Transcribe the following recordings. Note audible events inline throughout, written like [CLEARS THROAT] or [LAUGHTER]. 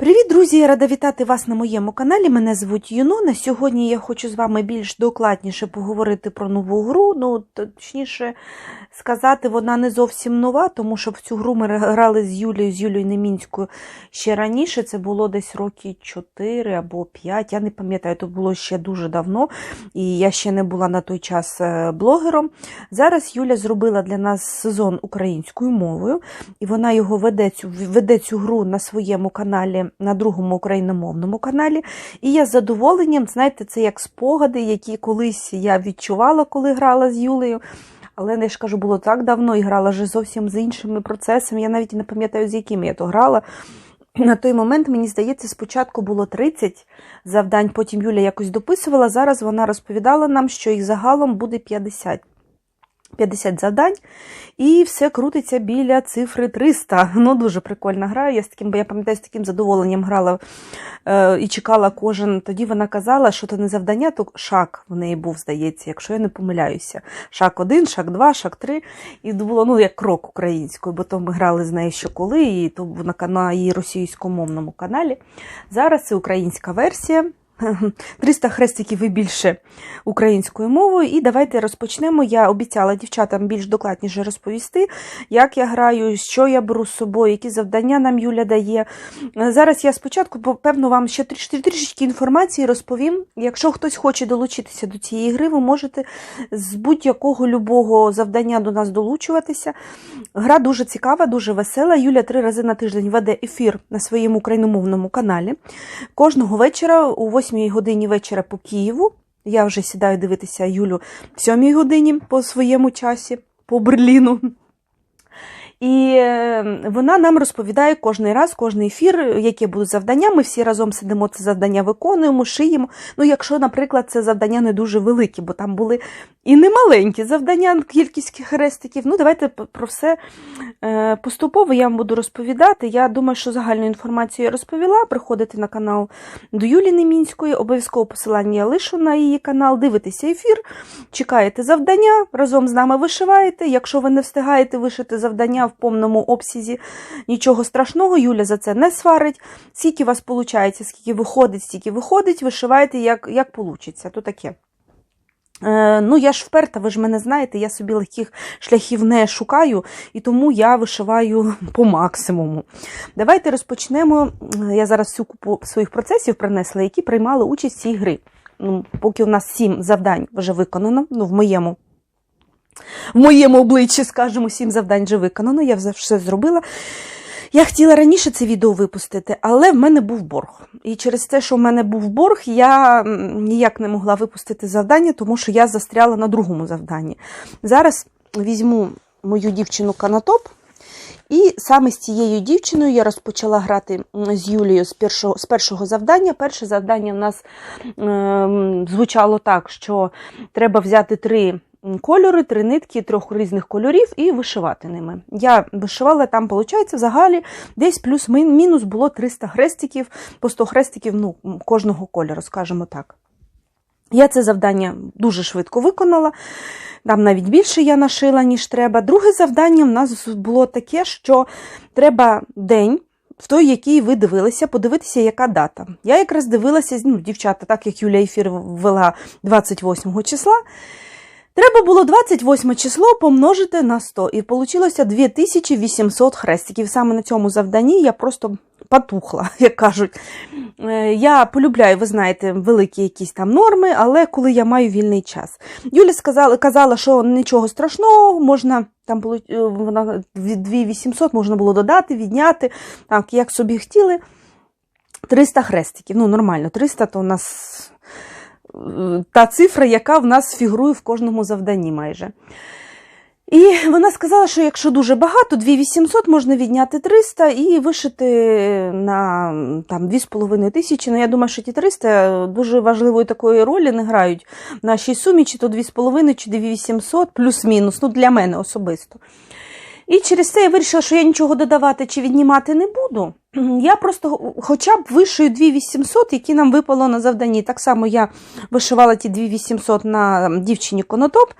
Привіт, друзі! Я рада вітати вас на моєму каналі. Мене звуть Юнона. Сьогодні я хочу з вами більш докладніше поговорити про нову гру. Ну, точніше сказати, вона не зовсім нова, тому що в цю гру ми грали з Юлією, з Юлією Немінською ще раніше. Це було десь роки 4 або 5. Я не пам'ятаю, це було ще дуже давно, і я ще не була на той час е, блогером. Зараз Юля зробила для нас сезон українською мовою, і вона його веде цю, веде цю гру на своєму каналі на другому україномовному каналі. І я з задоволенням, знаєте, це як спогади, які колись я відчувала, коли грала з Юлею. Але я ж кажу, було так давно і грала вже зовсім з іншими процесами. Я навіть не пам'ятаю, з якими я то грала. На той момент, мені здається, спочатку було 30 завдань, потім Юля якось дописувала. Зараз вона розповідала нам, що їх загалом буде 50. 50 завдань, і все крутиться біля цифри 300. Ну, дуже прикольна гра. Я з таким, бо я пам'ятаю, з таким задоволенням грала е, і чекала кожен. Тоді вона казала, що то не завдання, то шаг в неї був, здається, якщо я не помиляюся. Шаг 1, шаг 2, шаг 3. І було ну, як крок українською, бо то ми грали з нею ще коли, і то на, на її російськомовному каналі. Зараз це українська версія. [LAUGHS] 300 хрестиків і більше українською мовою. І давайте розпочнемо. Я обіцяла дівчатам більш докладніше розповісти, як я граю, що я беру з собою, які завдання нам Юля дає. Зараз я спочатку, певно, вам ще трішечки інформації розповім. Якщо хтось хоче долучитися до цієї гри, ви можете з будь-якого любого завдання до нас долучуватися. Гра дуже цікава, дуже весела. Юля три рази на тиждень веде ефір на своєму україномовному каналі. Кожного вечора у 8 8 годині вечора по Києву. Я вже сідаю дивитися Юлю в 7 годині по своєму часі, по Берліну. І е, вона нам розповідає кожний раз, кожний ефір, які будуть завдання. Ми всі разом сидимо, це завдання виконуємо, шиємо. Ну, якщо, наприклад, це завдання не дуже великі, бо там були і немаленькі завдання, кількість хрестиків. Ну, давайте про все е, поступово я вам буду розповідати. Я думаю, що загальну інформацію я розповіла. Приходите на канал до Юлі Немінської, обов'язково посилання я лишу на її канал, дивитеся ефір, чекаєте завдання, разом з нами вишиваєте. Якщо ви не встигаєте вишити завдання в повному обсязі, нічого страшного, Юля за це не сварить. Скільки у вас виходить, скільки виходить, стільки виходить, вишиваєте, як як вийде. То таке. Е, ну, я ж вперта, ви ж мене знаєте, я собі легких шляхів не шукаю, і тому я вишиваю [LAUGHS] по максимуму. Давайте розпочнемо. Я зараз всю купу своїх процесів принесла, які приймали участь в цій грі. Ну, Поки у нас сім завдань вже виконано, ну, в моєму в моєму обличчі, скажімо, сім завдань вже виконано, я все зробила. Я хотіла раніше це відео випустити, але в мене був борг. І через те, що в мене був борг, я ніяк не могла випустити завдання, тому що я застряла на другому завданні. Зараз візьму мою дівчину Канатоп. І саме з цією дівчиною я розпочала грати з Юлією з першого з першого завдання. Перше завдання в нас е, звучало так, що треба взяти три кольори, три нитки трьох різних кольорів і вишивати ними. Я вишивала там, виходить, взагалі десь плюс-мінус було 300 хрестиків, по 100 хрестиків ну, кожного кольору, скажімо так. Я це завдання дуже швидко виконала, там навіть більше я нашила, ніж треба. Друге завдання в нас було таке, що треба день. В той, який ви дивилися, подивитися, яка дата. Я якраз дивилася, ну, дівчата, так як Юля ефір ввела 28 числа. Треба було 28 число помножити на 100, і вийшло 2800 хрестиків. Саме на цьому завданні я просто потухла, [LAUGHS] як кажуть. Е, я полюбляю, ви знаєте, великі якісь там норми, але коли я маю вільний час. Юля сказала, казала, що нічого страшного, можна там е, вона 2800 можна було додати, відняти, так, як собі хотіли. 300 хрестиків. Ну, нормально, 300 то у нас та цифра, яка в нас фігурує в кожному завданні майже. І вона сказала, що якщо дуже багато, 2800 можна відняти 300 і вишити на там 2,5 тисячі. Ну, я думаю, що ті 300 дуже важливої такої ролі не грають в нашій сумі, чи то 2,5, чи 2800, плюс-мінус, ну для мене особисто. І через це я вирішила, що я нічого додавати чи віднімати не буду. Я просто хоча б вишию 2800, які нам випало на завданні. Так само я вишивала ті 2800 на дівчині конотоп.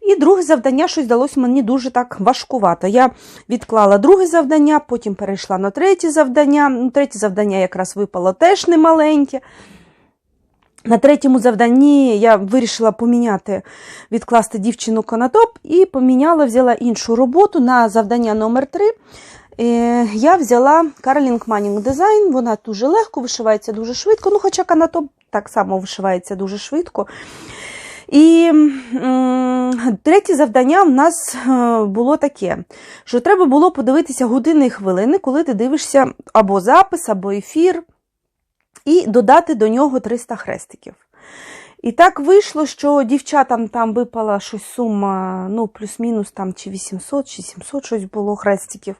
І друге завдання щось далось мені дуже так важкувато. Я відклала друге завдання, потім перейшла на третє завдання. Третє завдання якраз випало теж немаленьке. На третьому завданні я вирішила поміняти, відкласти дівчину конотоп і поміняла, взяла іншу роботу на завдання номер 3 Е, Я взяла Carling Manning Design, вона дуже легко, вишивається дуже швидко, ну хоча канатоп так само вишивається дуже швидко. І третє завдання в нас е, було таке, що треба було подивитися години і хвилини, коли ти дивишся або запис, або ефір, і додати до нього 300 хрестиків. І так вийшло, що дівчатам там випала щось сума, ну, плюс-мінус там чи 800, чи 700 щось було хрестиків.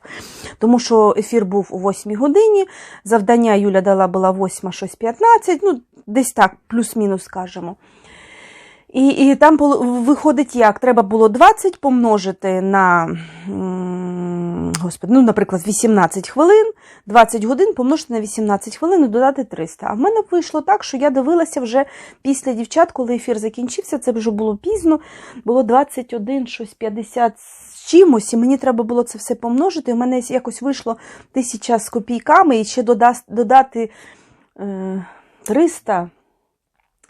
Тому що ефір був о 8 годині, завдання Юля дала була 8, щось 15, ну, десь так, плюс-мінус скажемо. І, і там виходить як? Треба було 20 помножити на, господи, ну, наприклад, 18 хвилин, 20 годин помножити на 18 хвилин і додати 300. А в мене вийшло так, що я дивилася вже після дівчат, коли ефір закінчився, це вже було пізно, було 21, щось 50 з чимось, і мені треба було це все помножити. В мене якось вийшло тисяча з копійками, і ще додати е, 300.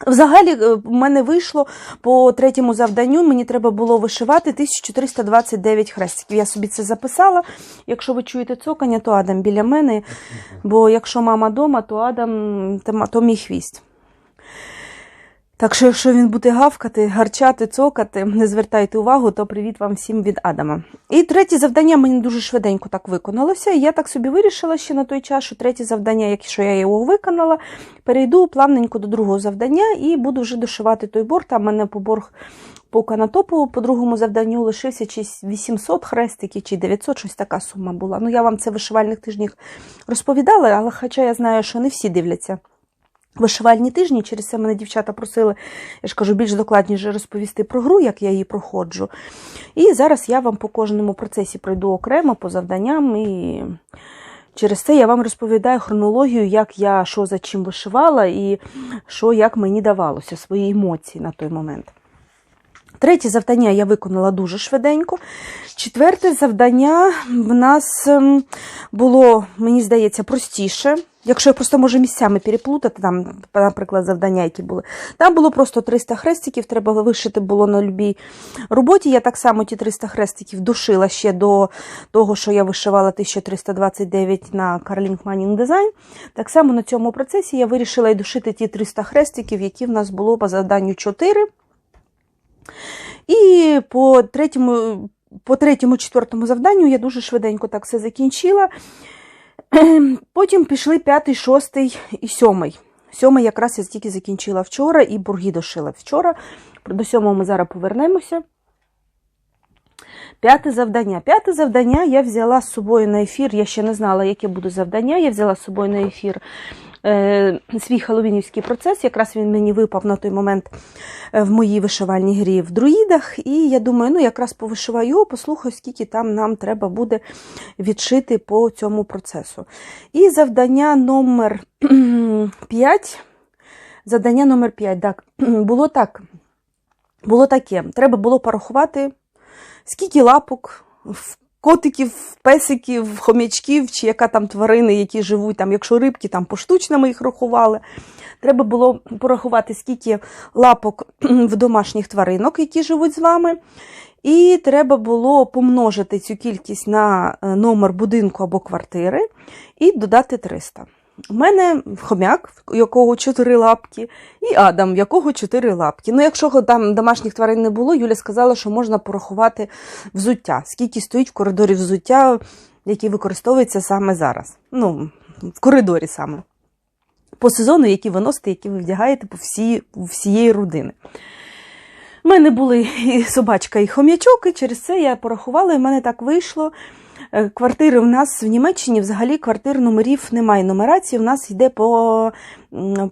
Взагалі, е, в мене вийшло по третьому завданню, мені треба було вишивати 1329 хрестиків. Я собі це записала. Якщо ви чуєте цокання, то Адам біля мене, бо якщо мама вдома, то Адам то, мій хвіст. Так що, якщо він буде гавкати, гарчати, цокати, не звертайте увагу, то привіт вам всім від Адама. І третє завдання мені дуже швиденько так виконалося. І я так собі вирішила ще на той час, що третє завдання, якщо я його виконала, перейду плавненько до другого завдання і буду вже дошивати той борг. Там мене по борг по канатопу по другому завданню лишився чи 800 хрестиків, чи 900, щось така сума була. Ну, я вам це в вишивальних тижнях розповідала, але хоча я знаю, що не всі дивляться вишивальні тижні. Через це мене дівчата просили, я ж кажу, більш докладніше розповісти про гру, як я її проходжу. І зараз я вам по кожному процесі пройду окремо по завданням. І через це я вам розповідаю хронологію, як я що за чим вишивала, і що як мені давалося, свої емоції на той момент. Третє завдання я виконала дуже швиденько. Четверте завдання в нас ем, було, мені здається, простіше. Якщо я просто можу місцями переплутати, там, наприклад, завдання, які були. Там було просто 300 хрестиків, треба вишити було на любій роботі. Я так само ті 300 хрестиків дошила ще до того, що я вишивала 1329 на Carling Manning Design. Так само на цьому процесі я вирішила і дошити ті 300 хрестиків, які в нас було по завданню 4. І по третьому, по третьому, четвертому завданню я дуже швиденько так все закінчила. Потім пішли п'ятий, шостий і сьомий. Сьомий якраз я тільки закінчила вчора і бурги дошила вчора. До сьомого ми зараз повернемося. П'яте завдання. П'яте завдання я взяла з собою на ефір. Я ще не знала, яке буде завдання. Я взяла з собою на ефір е, свій халовінівський процес. Якраз він мені випав на той момент е, в моїй вишивальній грі в друїдах. І я думаю, ну якраз повишиваю його, послухаю, скільки там нам треба буде відшити по цьому процесу. І завдання номер [CLEARS THROAT] 5. Завдання номер 5, так, [CLEARS THROAT] було так. Було таке. Треба було порахувати, скільки лапок, в котиків, песиків, хомячків, чи яка там тварини, які живуть, там, якщо рибки, там поштучно ми їх рахували. Треба було порахувати, скільки лапок [CLEARS THROAT] в домашніх тваринок, які живуть з вами. І треба було помножити цю кількість на е, номер будинку або квартири і додати 300. У мене хомяк, в якого чотири лапки, і Адам, в якого чотири лапки. Ну, якщо там домашніх тварин не було, Юля сказала, що можна порахувати взуття, скільки стоїть в коридорі взуття, які використовуються саме зараз. Ну, в коридорі саме. По сезону, які ви носите, які ви вдягаєте по всі, всієї родини. У мене були і собачка, і хом'ячок, і через це я порахувала, і в мене так вийшло. Е, Квартири в нас в Німеччині взагалі квартир номерів немає нумерації, в нас йде по,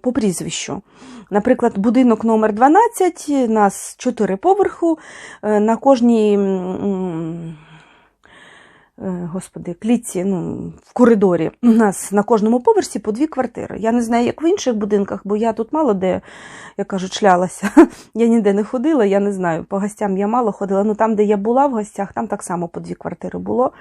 по прізвищу. Наприклад, будинок номер 12, у нас 4 поверху, е, на кожній господи, клітці, ну, в коридорі. У нас на кожному поверсі по дві квартири. Я не знаю, як в інших будинках, бо я тут мало де, як кажуть, шлялася. [LAUGHS] Я ніде не ходила, я не знаю. По гостям я мало ходила. Ну там, де я була в гостях, там так само по дві квартири було.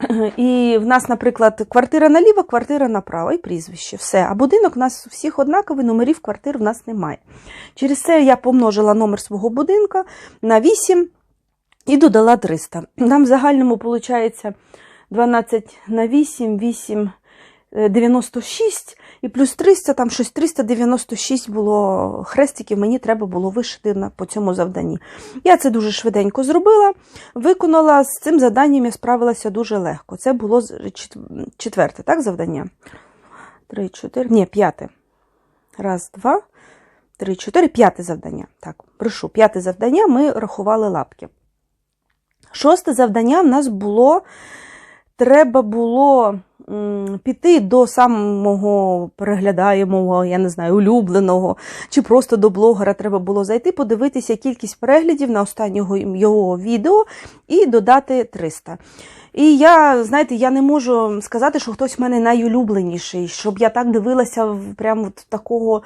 [CLEARS THROAT] І в нас, наприклад, квартира наліво, квартира направо і прізвище. Все. А будинок у нас у всіх однаковий, номерів квартир в нас немає. Через це я помножила номер свого будинка на 8 і додала 300. Нам в загальному виходить 12 на 8, 8, е, 96 і плюс 300, там щось 396 було хрестиків, мені треба було вишити на, по цьому завданні. Я це дуже швиденько зробила, виконала, з цим завданням я справилася дуже легко. Це було з- четверте, так, завдання? Три, чотири, ні, п'яте. Раз, два, три, чотири, п'яте завдання. Так, прошу, п'яте завдання ми рахували лапки. Шосте завдання в нас було. Треба було піти до самого переглядаємого, я не знаю, улюбленого, чи просто до блогера треба було зайти, подивитися кількість переглядів на останнього його відео і додати 300. І я, знаєте, я не можу сказати, що хтось в мене найулюбленіший, щоб я так дивилася в- такого.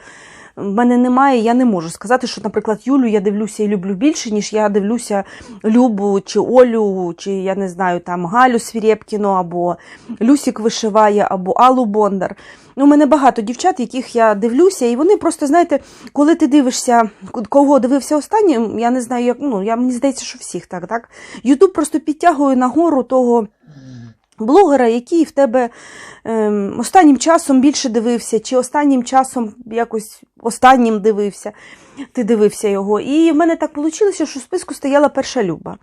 В мене немає, я не можу сказати, що, наприклад, Юлю я дивлюся і люблю більше, ніж я дивлюся Любу чи Олю, чи я не знаю, там Галю Свірєпкіну, або Люсік вишиває, або Аллу Бондар. Ну, у мене багато дівчат, яких я дивлюся, і вони просто, знаєте, коли ти дивишся, кого дивився останнім, я не знаю, як ну я мені здається, що всіх так, так. Ютуб просто підтягує нагору того блогера, який в тебе ем, останнім часом більше дивився, чи останнім часом якось останнім дивився, ти дивився його. І в мене так вийшло, що в списку стояла перша люба.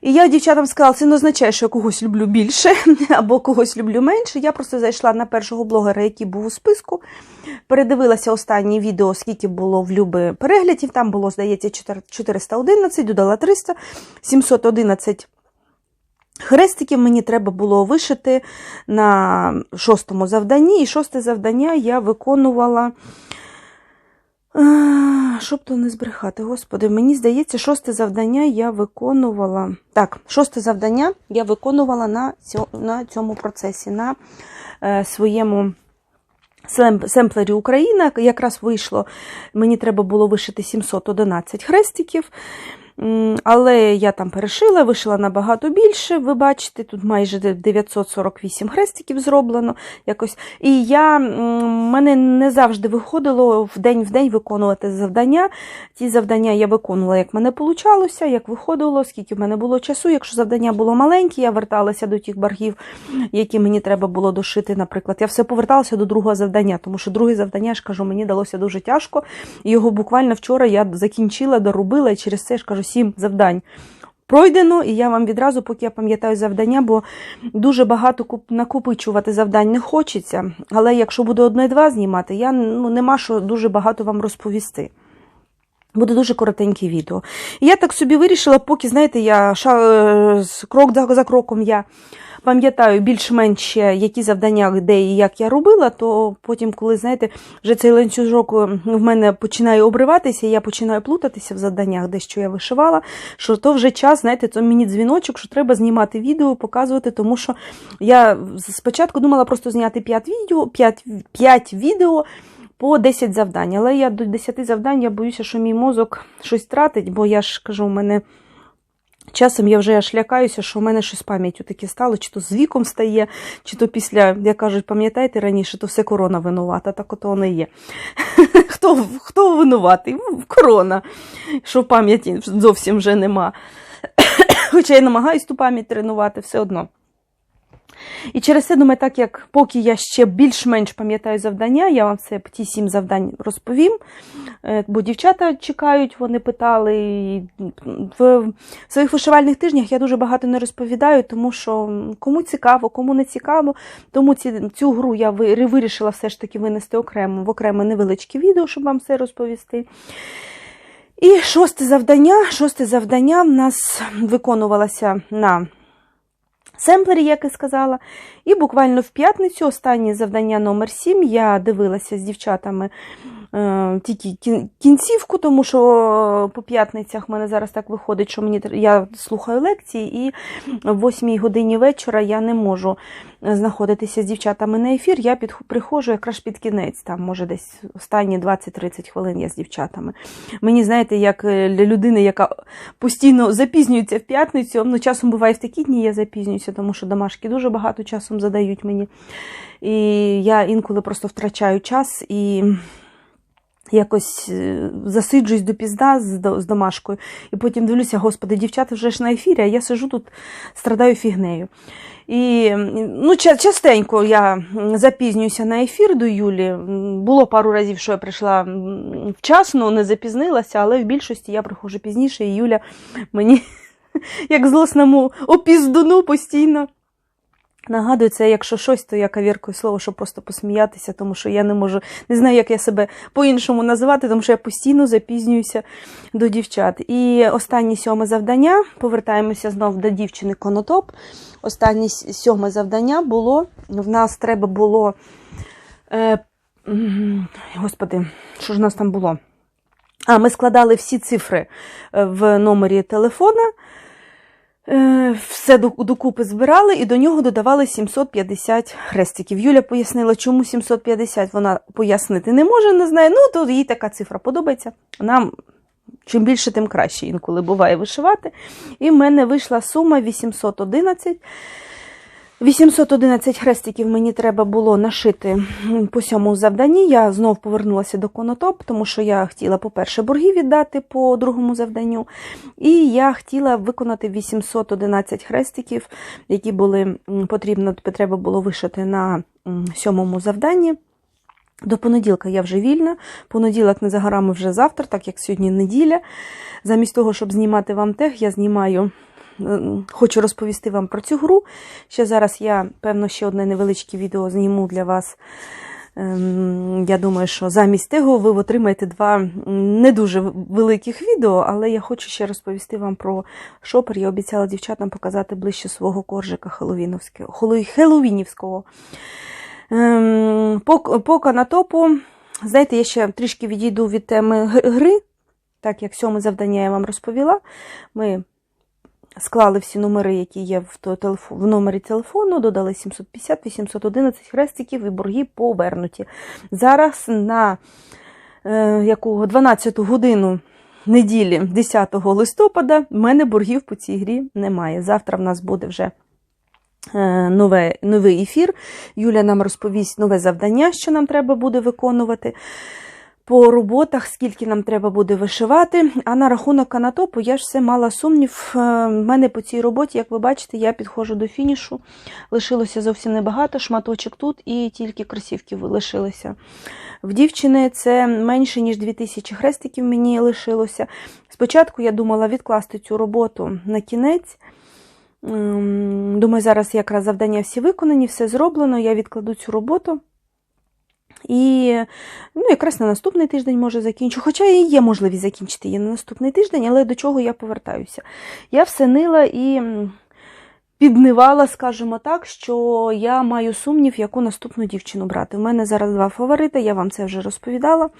І я дівчатам сказала, це не означає, що я когось люблю більше [LAUGHS] або когось люблю менше. Я просто зайшла на першого блогера, який був у списку, передивилася останнє відео, скільки було в Люби переглядів. Там було, здається, 411, додала 300, 711 хрестиків мені треба було вишити на шостому завданні. І шосте завдання я виконувала. Щоб то не збрехати, господи, мені здається, шосте завдання я виконувала. Так, шосте завдання я виконувала на цьому, на цьому процесі, на е, своєму семплері Україна. Якраз вийшло, мені треба було вишити 711 хрестиків. Але я там перешила, вишила набагато більше. Ви бачите, тут майже 948 хрестиків зроблено. якось. І я, мене не завжди виходило в день в день виконувати завдання. Ті завдання я виконувала, як мене получалося, як виходило, скільки в мене було часу. Якщо завдання було маленьке, я верталася до тих боргів, які мені треба було дошити. Наприклад, я все поверталася до другого завдання, тому що друге завдання, я ж кажу, мені далося дуже тяжко. Його буквально вчора я закінчила, доробила, і через це я ж кажу, сім завдань. Пройдено, і я вам відразу, поки я пам'ятаю завдання, бо дуже багато накопичувати завдань не хочеться. Але якщо буду одне-два знімати, я ну, нема що дуже багато вам розповісти. Буде дуже коротеньке відео. І я так собі вирішила, поки, знаєте, я е, крок за кроком я пам'ятаю більш-менш, які завдання, де і як я робила, то потім, коли, знаєте, вже цей ланцюжок е, в мене починає обриватися, я починаю плутатися в завданнях, де що я вишивала, що то вже час, знаєте, то мені дзвіночок, що треба знімати відео, показувати, тому що я спочатку думала просто зняти 5 відео, 5, 5 відео, по 10 завдань. Але я до 10 завдань я боюся, що мій мозок щось тратить, бо я ж кажу, у мене часом я вже аж лякаюся, що в мене щось пам'яттю таке стало, чи то з віком стає, чи то після, як кажуть, пам'ятаєте раніше, то все корона винувата, так ото вона є. [LAUGHS] Хто, хто винуватий? Ну, Корона, що пам'яті зовсім вже нема. [COUGHS] Хоча я намагаюсь ту пам'ять тренувати все одно. І через це, думаю, так як поки я ще більш-менш пам'ятаю завдання, я вам це ті сім завдань розповім. Е, Бо дівчата чекають, вони питали. В своїх вишивальних тижнях я дуже багато не розповідаю, тому що кому цікаво, кому не цікаво. Тому ці, цю гру я вирішила все ж таки винести окремо в окреме невеличке відео, щоб вам все розповісти. І шосте завдання. Шосте завдання в нас виконувалося на семплері, як і сказала. І буквально в п'ятницю, останнє завдання номер 7 я дивилася з дівчатами е, тільки кін- кінцівку, тому що по п'ятницях в мене зараз так виходить, що мені я слухаю лекції, і в 8 годині вечора я не можу е, знаходитися з дівчатами на ефір. Я під, приходжу якраз під кінець, там, може, десь останні 20-30 хвилин я з дівчатами. Мені, знаєте, як е, для людини, яка постійно запізнюється в п'ятницю, ну, часом буває в такі дні я запізнююся, тому що домашки дуже багато часом задають мені. І я інколи просто втрачаю час і якось е, засиджуюсь до пізда з, домашкою. І потім дивлюся, господи, дівчата вже ж на ефірі, а я сиджу тут, страдаю фігнею. І ну, частенько я запізнююся на ефір до Юлі. Було пару разів, що я прийшла вчасно, не запізнилася, але в більшості я приходжу пізніше, і Юля мені, [LAUGHS] як злосному опіздуну, постійно нагадує це, якщо щось, то я кавіркою слово, щоб просто посміятися, тому що я не можу, не знаю, як я себе по-іншому називати, тому що я постійно запізнююся до дівчат. І останнє сьоме завдання, повертаємося знов до дівчини Конотоп. Останнє сьоме завдання було, в нас треба було. Е, господи, що ж у нас там було? А, ми складали всі цифри е, в номері телефона. Е, Все докупи збирали і до нього додавали 750 хрестиків. Юля пояснила, чому 750 вона пояснити не може, не знає. Ну, то їй така цифра подобається. Нам чим більше, тим краще інколи буває вишивати. І в мене вийшла сума 811. 811 хрестиків мені треба було нашити по сьомому завданні. Я знов повернулася до конотоп, тому що я хотіла, по-перше, борги віддати по другому завданню. І я хотіла виконати 811 хрестиків, які були потрібно, треба було вишити на сьомому завданні. До понеділка я вже вільна. Понеділок не за горами вже завтра, так як сьогодні неділя. Замість того, щоб знімати вам тег, я знімаю. Е, Хочу розповісти вам про цю гру. Ще зараз я, певно, ще одне невеличке відео зніму для вас. Ем, Я думаю, що замість того ви отримаєте два не дуже великих відео, але я хочу ще розповісти вам про шопер. Я обіцяла дівчатам показати ближче свого коржика хеллоуінівського. Ем, по канатопу, знаєте, я ще трішки відійду від теми гри, так як сьоме завдання я вам розповіла. Ми склали всі номери, які є в, то- телефо- в номері телефону, додали 750, 811 хрестиків і борги повернуті. Зараз на е, якого 12 годину неділі, 10 листопада, в мене боргів по цій грі немає. Завтра в нас буде вже е, нове, новий ефір. Юля нам розповість нове завдання, що нам треба буде виконувати. По роботах, скільки нам треба буде вишивати. А на рахунок канатопу я ж все мала сумнів. Е, В мене по цій роботі, як ви бачите, я підходжу до фінішу. Лишилося зовсім небагато, шматочок тут і тільки кросівки лишилися. В дівчини це менше, ніж 2000 хрестиків мені лишилося. Спочатку я думала відкласти цю роботу на кінець. Ем, Думаю, зараз якраз завдання всі виконані, все зроблено, я відкладу цю роботу. І ну, якраз на наступний тиждень може закінчу. Хоча і є можливість закінчити її на наступний тиждень, але до чого я повертаюся. Я все нила і піднивала, скажімо так, що я маю сумнів, яку наступну дівчину брати. У мене зараз два фаворити, я вам це вже розповідала.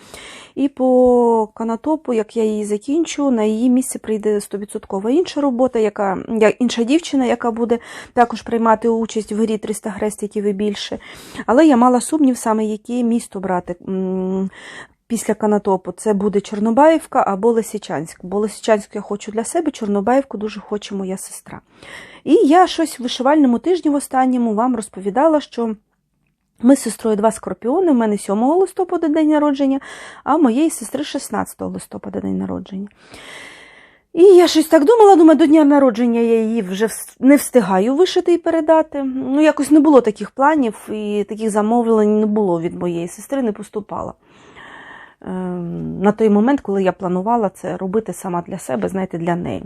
І по канатопу, як я її закінчу, на її місце прийде 100% інша робота, яка, інша дівчина, яка буде також приймати участь в грі 300 хрестиків і більше. Але я мала сумнів саме, яке місто брати. Після Канатопу це буде Чорнобаївка або Лисичанськ. Бо Лисичанськ я хочу для себе, Чорнобаївку дуже хоче моя сестра. І я щось в вишивальному тижні в останньому вам розповідала, що ми з сестрою два скорпіони. У мене 7 листопада день народження, а моєї сестри 16 листопада день народження. І я щось так думала, думаю, до дня народження я її вже не встигаю вишити і передати. Ну, якось не було таких планів і таких замовлень не було від моєї сестри, не поступало. Ем, На той момент, коли я планувала це робити сама для себе, знаєте, для неї.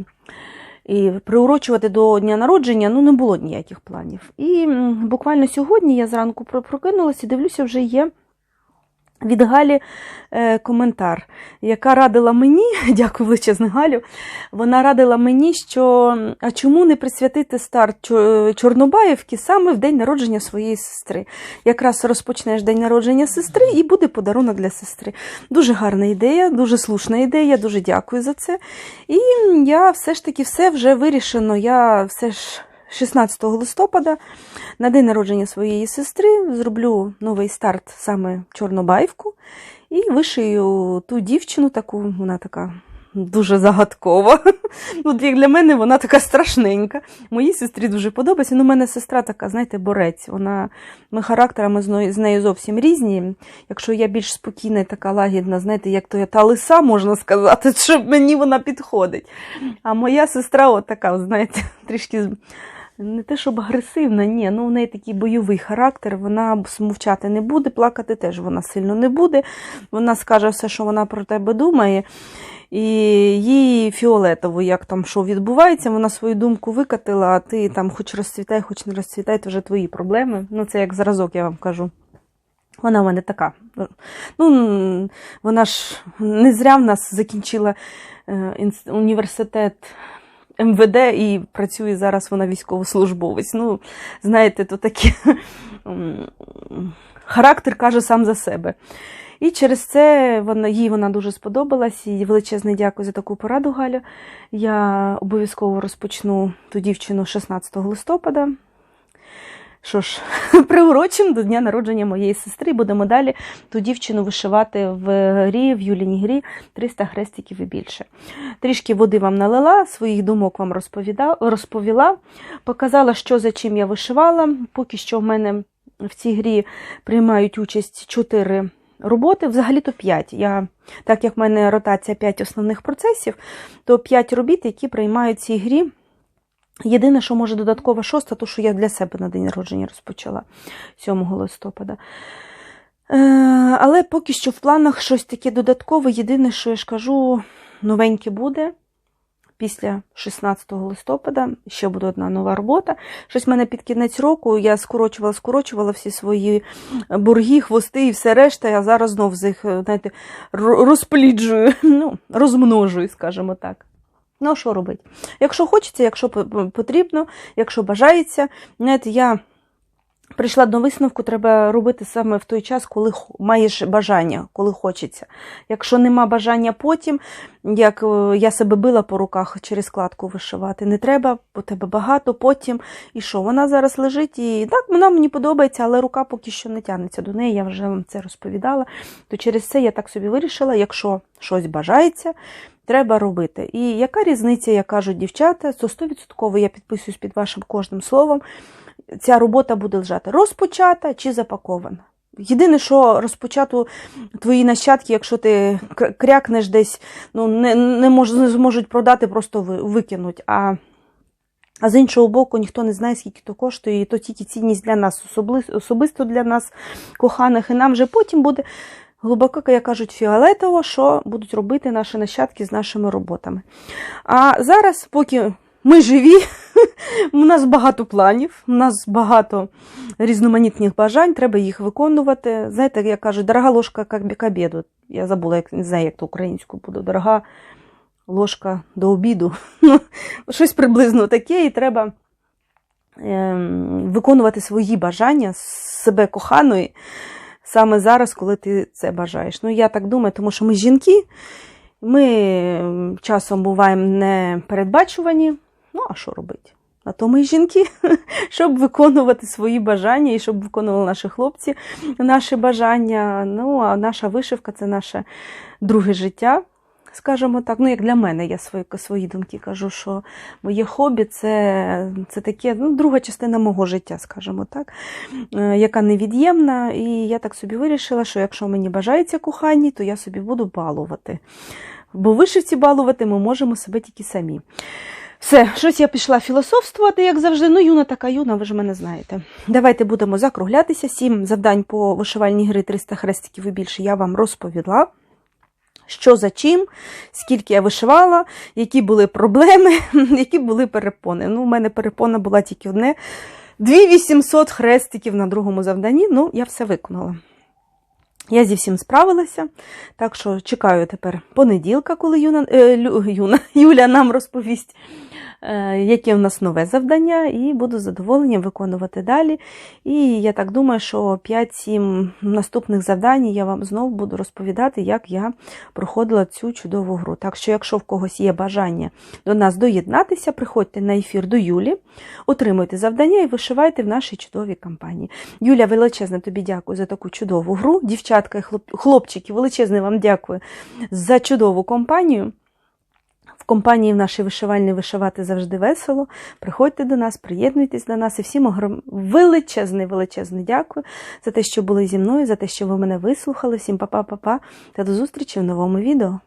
І приурочувати до дня народження ну, не було ніяких планів. І буквально сьогодні я зранку прокинулася і дивлюся, вже є Від Галі е, коментар, яка радила мені, [LAUGHS] дякую величезне Галю, вона радила мені, що а чому не присвятити старт Чорнобаївки саме в день народження своєї сестри. Якраз розпочнеш день народження сестри і буде подарунок для сестри. Дуже гарна ідея, дуже слушна ідея, дуже дякую за це. І я все ж таки все вже вирішено. Я все ж 16 листопада на день народження своєї сестри зроблю новий старт саме Чорнобаївку і вишию ту дівчину, таку, вона така дуже загадкова. [LAUGHS] Ну, як для мене вона така страшненька. Моїй сестрі дуже подобається. Ну, у мене сестра така, знаєте, борець. Вона, ми характерами з нею, зовсім різні. Якщо я більш спокійна і така лагідна, знаєте, як то я та лиса, можна сказати, [LAUGHS] що мені вона підходить. А моя сестра, от така, знаєте, [LAUGHS] трішки не те, щоб агресивна, ні, ну у неї такий бойовий характер, вона смовчати не буде, плакати теж вона сильно не буде. Вона скаже все, що вона про тебе думає. І їй фіолетово, як там що відбувається, вона свою думку викатила, а ти там хоч розцвітай, хоч не розцвітай, то вже твої проблеми. Ну, це як зразок, я вам кажу. Вона в мене така. Ну, вона ж не зря в нас закінчила е, університет МВД і працює зараз вона військовослужбовець. Ну, знаєте, то такі характер каже сам за себе. І через це вона, їй вона дуже сподобалась. І величезне дякую за таку пораду, Галя. Я обов'язково розпочну ту дівчину 16 листопада. Що ж, [LAUGHS] приурочим до дня народження моєї сестри. Будемо далі ту дівчину вишивати в грі, в Юліній грі 300 хрестиків і більше. Трішки води вам налила, своїх думок вам розповіла, показала, що за чим я вишивала. Поки що в мене в цій грі приймають участь 4 роботи, взагалі-то 5. Я, так як в мене ротація 5 основних процесів, то 5 робіт, які приймають в цій грі. Єдине, що може додаткова шоста, то що я для себе на день народження розпочала 7 листопада. Е, але поки що в планах щось таке додаткове. Єдине, що я ж кажу, новеньке буде. Після 16 листопада ще буде одна нова робота. Щось в мене під кінець року я скорочувала, скорочувала всі свої борги, хвости і все решта. Я зараз знов з їх, знаєте, розпліджую, [LAUGHS] ну, розмножую, скажімо так. Ну, а що робити? Якщо хочеться, якщо по- по- потрібно, якщо бажається, знаєте, я прийшла до висновку, треба робити саме в той час, коли маєш бажання, коли хочеться. Якщо нема бажання потім, як е, я себе била по руках через складку вишивати, не треба, бо тебе багато, потім. І що? Вона зараз лежить і так вона мені подобається, але рука поки що не тягнеться до неї, я вже вам це розповідала. То через це я так собі вирішила, якщо щось бажається, треба робити. І яка різниця, як кажуть дівчата, то 100% я підписуюсь під вашим кожним словом. Ця робота буде лежати розпочата чи запакована. Єдине, що розпочату твої нащадки, якщо ти крякнеш десь, ну, не, не, мож, не зможуть продати, просто викинуть. А, а з іншого боку, ніхто не знає, скільки то коштує, і то тільки цінність для нас, особисто для нас, коханих, і нам вже потім буде глибоко, як кажуть, фіолетово, що будуть робити наші нащадки з нашими роботами. А зараз, поки ми живі, у нас багато планів, у нас багато різноманітних бажань, треба їх виконувати. Знаєте, як кажуть, дорога ложка к обіду. Я забула, як не знаю, як то українською буде. Дорога ложка до обіду. [LAUGHS] Щось приблизно таке, і треба ем, виконувати свої бажання себе коханої саме зараз, коли ти це бажаєш. Ну, я так думаю, тому що ми жінки, ми часом буваємо непередбачувані. Ну, а що робити? На то ми жінки, [LAUGHS] щоб виконувати свої бажання і щоб виконували наші хлопці наші бажання. Ну, а наша вишивка це наше друге життя, скажімо так. Ну, як для мене, я свої, свої думки кажу, що моє хобі це, це таке, ну, друга частина мого життя, скажімо так, е, яка невід'ємна. І я так собі вирішила, що якщо мені бажається кохання, то я собі буду балувати. Бо вишивці балувати ми можемо себе тільки самі. Все, щось я пішла філософствувати, як завжди. Ну, юна така юна, ви ж мене знаєте. Давайте будемо закруглятися. Сім завдань по вишивальній гри 300 хрестиків і більше я вам розповіла. Що за чим, скільки я вишивала, які були проблеми, [LAUGHS] які були перепони. Ну, у мене перепона була тільки одне. 2800 хрестиків на другому завданні, ну, я все виконала. Я зі всім справилася, так що чекаю тепер понеділка, коли Юна, е, Юна, [LAUGHS] Юля нам розповість, яке в нас нове завдання, і буду з задоволенням виконувати далі. І я так думаю, що 5-7 наступних завдань я вам знову буду розповідати, як я проходила цю чудову гру. Так що, якщо в когось є бажання до нас доєднатися, приходьте на ефір до Юлі, отримуйте завдання і вишивайте в нашій чудовій кампанії. Юля, величезне тобі дякую за таку чудову гру. Дівчатка і хлоп- хлопчики, величезне вам дякую за чудову компанію. Компанії в нашій вишивальні вишивати завжди весело. Приходьте до нас, приєднуйтесь до нас і всім огром... величезне, величезне дякую за те, що були зі мною, за те, що ви мене вислухали. Всім па-па-па-па та до зустрічі в новому відео.